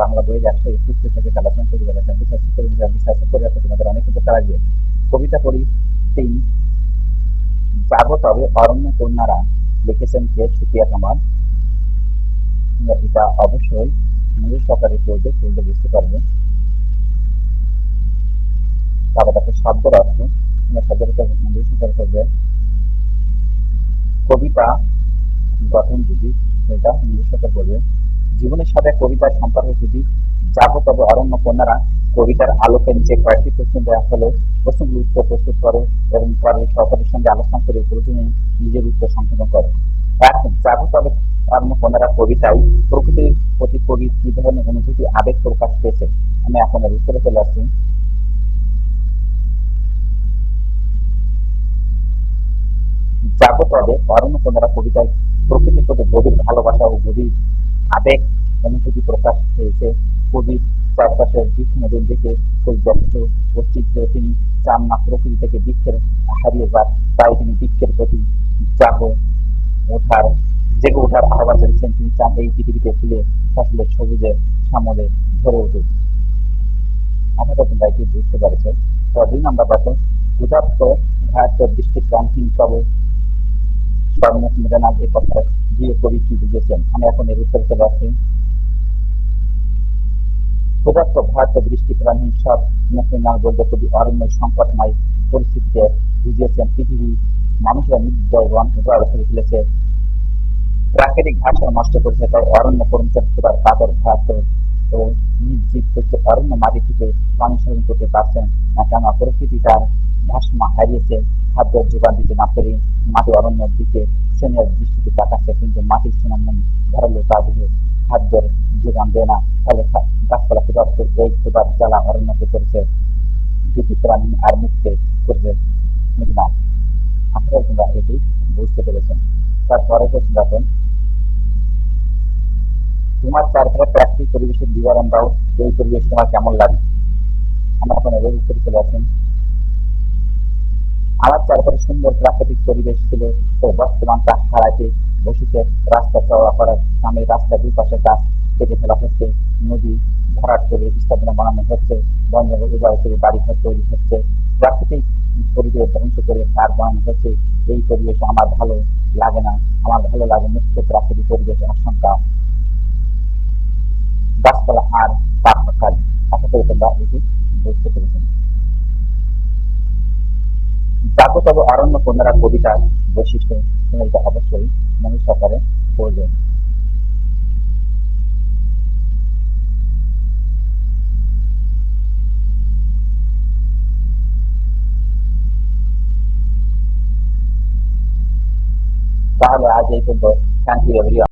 বাংলা বইয়ের একশো একুশ থেকে কালেকশন করে বিশ্বাস করে বিশ্বাস করে তোমাদের অনেক কিছু গিয়ে কবিতা পড়ি তিন যাব তবে অরণ্য কন্যারা লিখেছেন কে সুপিয়া কামাল। এটা অবশ্যই মূল সরকারি পড়বে, পড়লে বুঝতে পারবে। তারপর দেখো শব্দের অর্থ সরকারি কবিতা, গঠন যদি এটা মূল সরকার পড়বে। জীবনের সাথে কবিতার সম্পর্ক যদি যাব, তবে অরণ্য কন্যারা কবিতার আলোকে নিচে কয়েকটি প্রশ্ন দেওয়া হলে প্রশ্নগুলি উত্তর প্রস্তুত করে এবং পরে সরকারের সঙ্গে আলোচনা করে প্রয়োজনে নিজের উত্তর সংশোধন করে। যাব, তবে অরণ্য কন্যারা কবিতায় প্রকৃতির প্রতি কবি কি ধরনের অনুভূতি, আবেগ প্রকাশ পেয়েছে? আমি এখন এর উত্তরে চলে আসছি। যাব, তবে অরণ্য কন্যারা কবিতায় প্রকৃতির প্রতি গভীর ভালোবাসা ও গভীর আবেগ অনুভূতি প্রকাশ পেয়েছে। কবির চারপাশের দিক নদীর দিকে পরিব্যক্ত ও চিত্র তিনি চান না প্রকৃতি থেকে বৃক্ষের হারিয়ে যান তাই তিনি বৃক্ষের প্রতি জাগ ওঠার জেগে ওঠার আহ্বান জানিয়েছেন তিনি চান এই পৃথিবীতে ফুলে ফসলের সবুজে সামলে ধরে আশা করি তোমরা এটি বুঝতে পেরেছ। তো দুই নম্বর দেখো উদাত্ত ভারতের দৃষ্টিক্রান্তিহীন তবে সর্বমুখ মেধানাথ এই কথা দিয়ে কবি কি বুঝেছেন আমি এখন এর উত্তরে চলে আসছি। ক্ষুধার্ত ভারত দৃষ্টিপ্রাণহীন সব মুসলিম বলতে কবি অরণ্য সংকটময় পরিস্থিতিতে বুঝিয়েছেন পৃথিবী, মানুষেরা নির্দয় উজাড় করে ফেলেছে। প্রাকৃতিক ভাষা নষ্ট করেছে তাই অরণ্য কর্মচারী কাতর ভারত ও নির্জীব করতে অরণ্য মাটি থেকে পানি সংগ্রহ করতে পারছেন না কেন প্রকৃতি তার ভাসমা হারিয়েছে, খাদ্য যোগান দিতে না পেরে মাটি অরণ্যের দিকে শ্রেণির দৃষ্টিতে তাকাচ্ছে, কিন্তু মাটির সুনামন ধারালো তা দিয়ে খাদ্যের যোগান দেয় না। ফলে গাছপালা ক্ষুধার্ত এই ক্ষুধার জ্বালা অরণ্যকে করেছে দুটি প্রাণী আর মুক্তি করবে মেঘনাথ আপনারা তোমরা এটি বুঝতে পেরেছেন। তারপরে প্রশ্ন দেখেন, তোমার চারপাশে প্রাকৃতিক পরিবেশের বিবরণ দাও, এই পরিবেশ তোমার কেমন লাগে? আমরা এখন উত্তর চলে আসেন আমার চারপাশে সুন্দর প্রাকৃতিক পরিবেশ ছিল। তো বর্তমান তা হারাইতে বসেছে রাস্তা চওড়া করার সামনে রাস্তার দুই পাশে গাছ কেটে ফেলা হচ্ছে। নদী ভরাট করে স্থাপনা বানানো হচ্ছে। বন জঙ্গল করে বাড়ি ঘর তৈরি হচ্ছে। প্রাকৃতিক পরিবেশ ধ্বংস করে সার বানানো হচ্ছে। এই পরিবেশ আমার ভালো লাগে না। আমার ভালো লাগে মুক্ত প্রাকৃতিক পরিবেশের আশঙ্কা। গাছপালা আর পাখালি আশা করি তোমরা এটি বুঝতে পেরেছেন জাগো তবে অরণ্য কন্যারা কবিতার বৈশিষ্ট্য তুমি এটা অবশ্যই মনে সহকারে পড়বে। তাহলে আজ এই পর্যন্ত। Thank you everyone